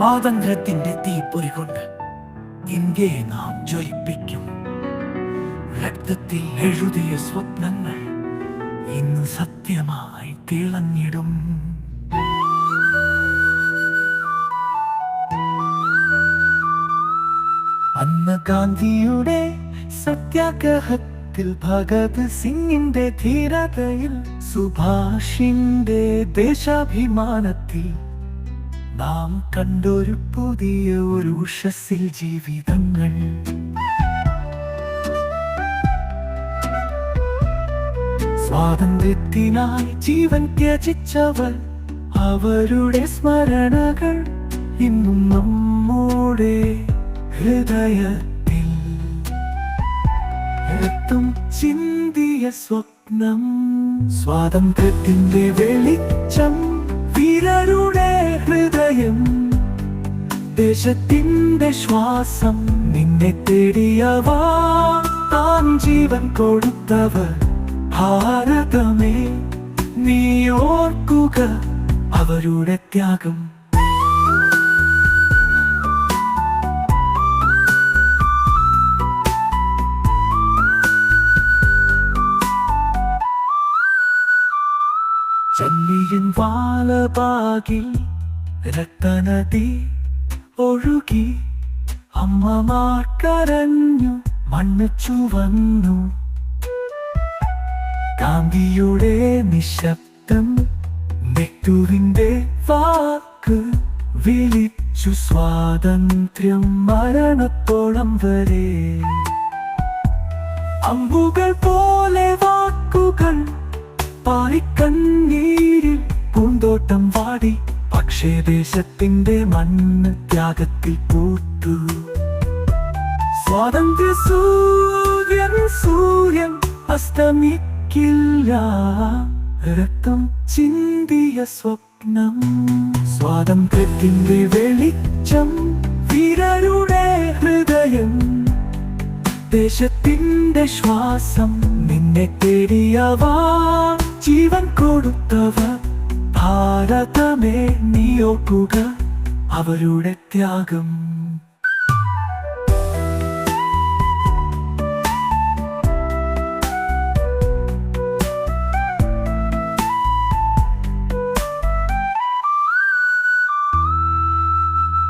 സ്വാതന്ത്ര്യത്തിന്റെ തീപ്പൊരി കൊണ്ട് ഇന്ത്യയെ നാം ജ്വലിപ്പിക്കും. രക്തത്തിൽ എഴുതിയ സ്വപ്നങ്ങൾ ഇന്ന് സത്യമായി തിളങ്ങിടും. അന്ന് ഗാന്ധിയുടെ സത്യാഗ്രഹത്തിൽ ഭഗത് സിംഗിന്റെ ധീരതയിൽ സുഭാഷിന്റെ ദേശാഭിമാനത്തിൽ നാം കണ്ടൊരു പുതിയ ഒരു ഉഷസിൽ ജീവിതങ്ങൾ. സ്വാതന്ത്ര്യത്തിനായി ജീവൻ ത്യജിച്ചവർ അവരുടെ സ്മരണകൾ ഇന്നും നമ്മുടെ ഹൃദയത്തിൽ. എത്തും ചിന്തിയ സ്വപ്നം സ്വാതന്ത്ര്യത്തിന്റെ വെളിച്ചം വീരരുടെ ഹൃദയം ദേശത്തിന്റെ ശ്വാസം നിന്നെ തേടിയവാ താൻ ജീവൻ കൊടുത്തവർ ഭാരതമേ നീ ഓർക്കുക അവരുടെ ത്യാഗം ചെന്നിയൻ വാലപാകിൽ രക്തനദി ഒഴുകി അമ്മമാർ കരഞ്ഞു മണ്ണ് ചുവന്നു. ഗാന്ധിയുടെ നിശബ്ദം നെറ്റുവിന്റെ വാക്ക് വിളിച്ചു സ്വാതന്ത്ര്യം മരണത്തോളം വരെ. അമ്പുകൾ പോലെ വാക്കുകൾ പാറിക്കണ്ണീരിൽ പൂന്തോട്ടം വാടി പക്ഷേ ദേശത്തിന്റെ മണ്ണ് ത്യാഗത്തിൽ പൂത്തു. സ്വാതന്ത്ര്യ സൂര്യൻ സൂര്യൻ അസ്തമിക്കില്ല. രക്തം ചിന്തിയ സ്വപ്നം. സ്വാതന്ത്ര്യത്തിന്റെ വെളിച്ചം വീരരുടെ ഹൃദയം. ദേശത്തിന്റെ ശ്വാസം നിന്നെ തേടിയവാ ജീവൻ കൊടുത്തവർ. ഭാരതമേ നീ ഓർക്കുക അവരുടെ ത്യാഗം.